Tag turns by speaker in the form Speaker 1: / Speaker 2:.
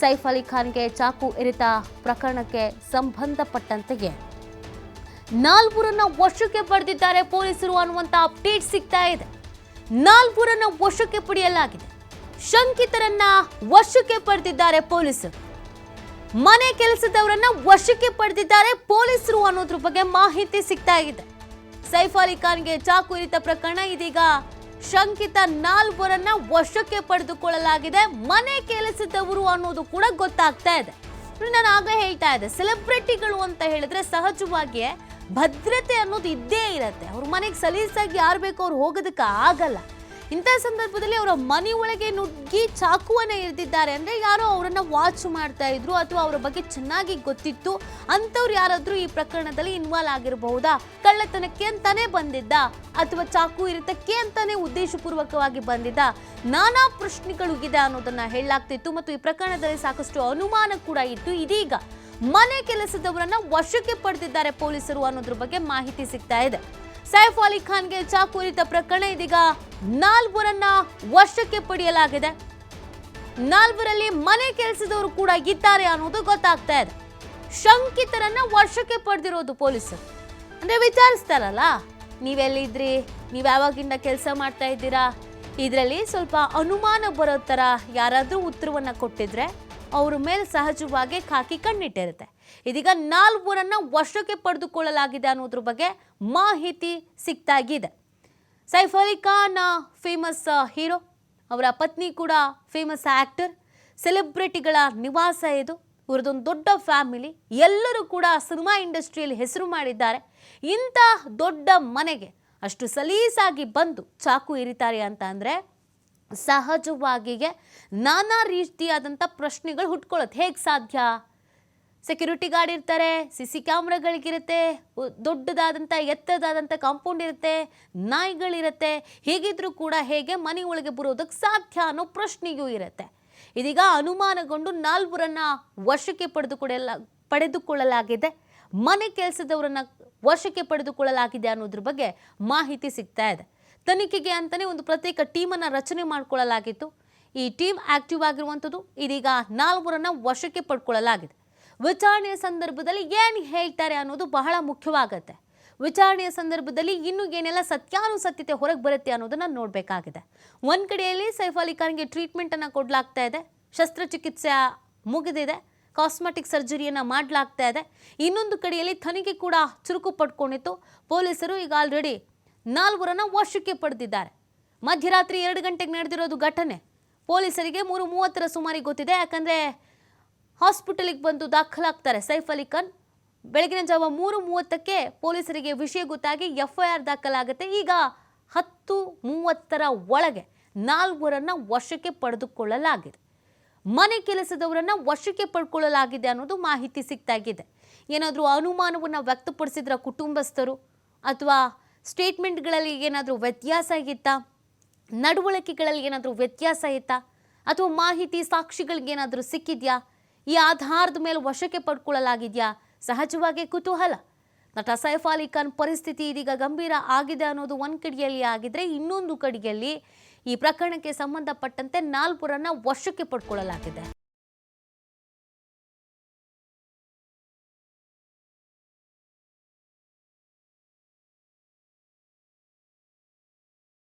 Speaker 1: ಸೈಫ್ ಅಲಿ ಖಾನ್ಗೆ ಚಾಕು ಇರಿತ ಪ್ರಕರಣಕ್ಕೆ ಸಂಬಂಧಪಟ್ಟಂತೆಯೇ. ನಾಲ್ವರನ್ನ ವಶಕ್ಕೆ ಪಡೆದಿದ್ದಾರೆ ಪೊಲೀಸರು ಅನ್ನುವಂತ ಅಪ್ಡೇಟ್ ಸಿಗ್ತಾ ಇದೆ. ನಾಲ್ವರನ್ನ ವಶಕ್ಕೆ ಪಡೆಯಲಾಗಿದೆ. ಶಂಕಿತರನ್ನ ವಶಕ್ಕೆ ಪಡೆದಿದ್ದಾರೆ ಪೊಲೀಸರು. ಮನೆ ಕೆಲಸದವರನ್ನ ವಶಕ್ಕೆ ಪಡೆದಿದ್ದಾರೆ ಪೊಲೀಸರು ಅನ್ನೋದ್ರ ಬಗ್ಗೆ ಮಾಹಿತಿ ಸಿಗ್ತಾ ಇದೆ. ಸೈಫ್ ಅಲಿ ಖಾನ್ಗೆ ಚಾಕು ಇರಿತ ಪ್ರಕರಣ ಇದೀಗ ಶಂಕಿತ ನಾಲ್ವರನ್ನ ವಶಕ್ಕೆ ಪಡೆದುಕೊಳ್ಳಲಾಗಿದೆ. ಮನೆ ಕೆಲಸದವರು ಅನ್ನೋದು ಕೂಡ ಗೊತ್ತಾಗ್ತಾ ಇದೆ. ನಾನು ಆಗ ಹೇಳ್ತಾ ಇದ್ದೆ ಸೆಲೆಬ್ರಿಟಿಗಳು ಅಂತ ಹೇಳಿದ್ರೆ ಸಹಜವಾಗಿಯೇ ಭದ್ರತೆ ಅನ್ನೋದು ಇದ್ದೇ ಇರತ್ತೆ. ಅವ್ರ ಮನೆಗೆ ಸಲೀಸಾಗಿ ಯಾರು ಬೇಕೋ ಅವ್ರು ಹೋಗೋದಕ್ಕೆ ಆಗಲ್ಲ. ಇಂಥ ಸಂದರ್ಭದಲ್ಲಿ ಅವರ ಮನೆ ಒಳಗೆ ನುಗ್ಗಿ ಚಾಕುವನ್ನು ಇರ್ದಿದ್ದಾರೆ. ಅಂದರೆ ಯಾರೋ ಅವರನ್ನು ವಾಚ್ ಮಾಡ್ತಾ ಇದ್ರು ಅಥವಾ ಅವರ ಬಗ್ಗೆ ಚೆನ್ನಾಗಿ ಗೊತ್ತಿತ್ತು, ಅಂಥವ್ರು ಯಾರಾದರೂ ಈ ಪ್ರಕರಣದಲ್ಲಿ ಇನ್ವಾಲ್ವ್ ಆಗಿರಬಹುದಾ? ಕಳ್ಳತನಕ್ಕೆ ಅಂತಾನೆ ಬಂದಿದ್ದ ಅಥವಾ ಚಾಕು ಇರುತ್ತಕ್ಕೆ ಅಂತಾನೆ ಉದ್ದೇಶಪೂರ್ವಕವಾಗಿ ಬಂದಿದ್ದ ನಾನಾ ಪ್ರಶ್ನೆಗಳು ಇದೆ ಅನ್ನೋದನ್ನ ಹೇಳಲಾಗ್ತಿತ್ತು ಮತ್ತು ಈ ಪ್ರಕರಣದಲ್ಲಿ ಸಾಕಷ್ಟು ಅನುಮಾನ ಕೂಡ ಇತ್ತು. ಇದೀಗ ಮನೆ ಕೆಲಸದವರನ್ನ ವಶಕ್ಕೆ ಪಡೆದಿದ್ದಾರೆ ಪೊಲೀಸರು ಅನ್ನೋದ್ರ ಬಗ್ಗೆ ಮಾಹಿತಿ ಸಿಗ್ತಾ ಇದೆ. ಸೈಫ್ ಅಲಿ ಖಾನ್ಗೆ ಚಾಕು ಇರಿತ ಪ್ರಕರಣ ಇದೀಗ ನಾಲ್ವರನ್ನ ವಶಕ್ಕೆ ಪಡೆಯಲಾಗಿದೆ. ನಾಲ್ವರಲ್ಲಿ ಮನೆ ಕೆಲಸದವರು ಕೂಡ ಇದ್ದಾರೆ ಅನ್ನೋದು ಗೊತ್ತಾಗ್ತಾ ಇದೆ. ಶಂಕಿತರನ್ನ ವರ್ಷಕ್ಕೆ ಪಡೆದಿರೋದು ಪೊಲೀಸರು. ಅಂದ್ರೆ ವಿಚಾರಿಸ್ತಾರಲ್ಲ, ನೀವೆಲ್ಲಿದ್ರಿ? ನೀವು ಯಾವಾಗಿಂದ ಕೆಲಸ ಮಾಡ್ತಾ ಇದ್ದೀರಾ? ಇದರಲ್ಲಿ ಸ್ವಲ್ಪ ಅನುಮಾನ ಬರೋ ಥರ ಯಾರಾದರೂ ಉತ್ತರವನ್ನ ಕೊಟ್ಟಿದ್ರೆ ಅವ್ರ ಮೇಲೆ ಸಹಜವಾಗಿ ಖಾಕಿ ಕಣ್ಣಿಟ್ಟಿರುತ್ತೆ. ಇದೀಗ ನಾಲ್ವರನ್ನ ವಶಕ್ಕೆ ಪಡೆದುಕೊಳ್ಳಲಾಗಿದೆ ಅನ್ನೋದ್ರ ಬಗ್ಗೆ ಮಾಹಿತಿ ಸಿಗ್ತಾಗಿದೆ ಸೈಫ್ ಅಲಿ ಖಾನ್ ಫೇಮಸ್ ಹೀರೋ ಅವರ ಪತ್ನಿ ಕೂಡ ಫೇಮಸ್ ಆ್ಯಕ್ಟರ್ ಸೆಲೆಬ್ರಿಟಿಗಳ ನಿವಾಸ ಇದು. ಇವ್ರದ್ದೊಂದು ದೊಡ್ಡ ಫ್ಯಾಮಿಲಿ ಎಲ್ಲರೂ ಕೂಡ ಸಿನಿಮಾ ಇಂಡಸ್ಟ್ರಿಯಲ್ಲಿ ಹೆಸರು ಮಾಡಿದ್ದಾರೆ. ಇಂಥ ದೊಡ್ಡ ಮನೆಗೆ ಅಷ್ಟು ಸಲೀಸಾಗಿ ಬಂದು ಚಾಕು ಇರಿತಾರೆ ಅಂತ ಅಂದರೆ ಸಹಜವಾಗಿಗೆ ನಾನಾ ರೀತಿಯಾದಂಥ ಪ್ರಶ್ನೆಗಳು ಹುಟ್ಕೊಳ್ಳೋದು ಹೇಗೆ ಸಾಧ್ಯ? ಸೆಕ್ಯೂರಿಟಿ ಗಾರ್ಡ್ ಇರ್ತಾರೆ ಸಿ ಸಿ ಕ್ಯಾಮ್ರಾಗಳಿಗಿರುತ್ತೆ ದೊಡ್ಡದಾದಂಥ ಎತ್ತರದಾದಂಥ ಕಾಂಪೌಂಡ್ ಇರುತ್ತೆ, ನಾಯಿಗಳಿರುತ್ತೆ, ಹೇಗಿದ್ರೂ ಕೂಡ ಹೇಗೆ ಮನೆ ಒಳಗೆ ಬರೋದಕ್ಕೆ ಸಾಧ್ಯ ಅನ್ನೋ ಪ್ರಶ್ನೆಯೂ ಇರುತ್ತೆ. ಇದೀಗ ಅನುಮಾನಗೊಂಡು ನಾಲ್ವರನ್ನ ವಶಕ್ಕೆ ಪಡೆದುಕೊಳ್ಳಲ ಪಡೆದುಕೊಳ್ಳಲಾಗಿದೆ. ಮನೆ ಕೆಲಸದವರನ್ನ ವಶಕ್ಕೆ ಪಡೆದುಕೊಳ್ಳಲಾಗಿದೆ ಅನ್ನೋದ್ರ ಬಗ್ಗೆ ಮಾಹಿತಿ ಸಿಗ್ತಾ ಇದೆ. ತನಿಖೆಗೆ ಅಂತಲೇ ಒಂದು ಪ್ರತ್ಯೇಕ ಟೀಮನ್ನು ರಚನೆ ಮಾಡಿಕೊಳ್ಳಲಾಗಿತ್ತು. ಈ ಟೀಮ್ ಆಕ್ಟಿವ್ ಆಗಿರುವಂಥದ್ದು ಇದೀಗ ನಾಲ್ವರನ್ನ ವಶಕ್ಕೆ ಪಡ್ಕೊಳ್ಳಲಾಗಿದೆ. ವಿಚಾರಣೆಯ ಸಂದರ್ಭದಲ್ಲಿ ಏನು ಹೇಳ್ತಾರೆ ಅನ್ನೋದು ಬಹಳ ಮುಖ್ಯವಾಗುತ್ತೆ. ವಿಚಾರಣೆಯ ಸಂದರ್ಭದಲ್ಲಿ ಇನ್ನು ಏನೆಲ್ಲ ಸತ್ಯಾನುಸತ್ಯತೆ ಹೊರಗೆ ಬರುತ್ತೆ ಅನ್ನೋದನ್ನ ನೋಡಬೇಕಾಗಿದೆ. ಒಂದು ಕಡೆಯಲ್ಲಿ ಸೈಫ್ ಅಲಿ ಖಾನ್ಗೆ ಟ್ರೀಟ್ಮೆಂಟನ್ನು ಕೊಡಲಾಗ್ತಾ ಇದೆ, ಶಸ್ತ್ರಚಿಕಿತ್ಸೆ ಮುಗಿದಿದೆ ಕಾಸ್ಮೆಟಿಕ್ ಸರ್ಜರಿಯನ್ನು ಮಾಡಲಾಗ್ತಾ ಇದೆ. ಇನ್ನೊಂದು ಕಡೆಯಲ್ಲಿ ತನಿಖೆ ಕೂಡ ಚುರುಕು ಪಡ್ಕೊಂಡಿತ್ತು. ಪೊಲೀಸರು ಈಗ ಆಲ್ರೆಡಿ ನಾಲ್ವರನ್ನು ವಶಕ್ಕೆ ಪಡೆದಿದ್ದಾರೆ. ಮಧ್ಯರಾತ್ರಿ ಎರಡು ಗಂಟೆಗೆ ನಡೆದಿರೋದು ಘಟನೆ. ಪೊಲೀಸರಿಗೆ ಮೂರು ಮೂವತ್ತರ ಸುಮಾರಿಗೆ ಗೊತ್ತಿದೆ. ಯಾಕಂದರೆ ಹಾಸ್ಪಿಟಲಿಗೆ ಬಂದು ದಾಖಲಾಗ್ತಾರೆ. ಸೈಫ್ ಅಲಿ ಖಾನ್ ಬೆಳಗಿನ ಜಾವ ಮೂರು ಮೂವತ್ತಕ್ಕೆ ಪೊಲೀಸರಿಗೆ ವಿಷಯ ಗೊತ್ತಾಗಿ ಎಫ್ ಐ ಆರ್ ದಾಖಲಾಗುತ್ತೆ. ಈಗ ಹತ್ತು ಮೂವತ್ತರ ಒಳಗೆ ನಾಲ್ವರನ್ನ ವಶಕ್ಕೆ ಪಡೆದುಕೊಳ್ಳಲಾಗಿದೆ. ಮನೆ ಕೆಲಸದವರನ್ನ ವಶಕ್ಕೆ ಪಡ್ಕೊಳ್ಳಲಾಗಿದೆ ಅನ್ನೋದು ಮಾಹಿತಿ ಸಿಗ್ತಾಗಿದೆ ಏನಾದರೂ ಅನುಮಾನವನ್ನು ವ್ಯಕ್ತಪಡಿಸಿದ್ರ ಕುಟುಂಬಸ್ಥರು ಅಥವಾ ಸ್ಟೇಟ್ಮೆಂಟ್ಗಳಲ್ಲಿ ಏನಾದರೂ ವ್ಯತ್ಯಾಸ ಇತ್ತಾ? ನಡವಳಿಕೆಗಳಲ್ಲಿ ಏನಾದರೂ ವ್ಯತ್ಯಾಸ ಇತ್ತಾ? ಅಥವಾ ಮಾಹಿತಿ ಸಾಕ್ಷಿಗಳಿಗೆ ಏನಾದರೂ ಸಿಕ್ಕಿದ್ಯಾ? ಈ ಆಧಾರದ ಮೇಲೆ ವಶಕ್ಕೆ ಪಡ್ಕೊಳ್ಳಲಾಗಿದೆಯಾ? ಸಹಜವಾಗಿ ಕುತೂಹಲ. ನಟ ಸೈಫ್ ಅಲಿ ಖಾನ್ ಪರಿಸ್ಥಿತಿ ಇದೀಗ ಗಂಭೀರ ಆಗಿದೆ ಅನ್ನೋದು ಒಂದು ಕಡೆಯಲ್ಲಿ ಆಗಿದ್ರೆ ಇನ್ನೊಂದು ಕಡೆಯಲ್ಲಿ ಈ ಪ್ರಕರಣಕ್ಕೆ ಸಂಬಂಧಪಟ್ಟಂತೆ ನಾಲ್ವರನ್ನ ವಶಕ್ಕೆ ಪಡ್ಕೊಳ್ಳಲಾಗಿದೆ.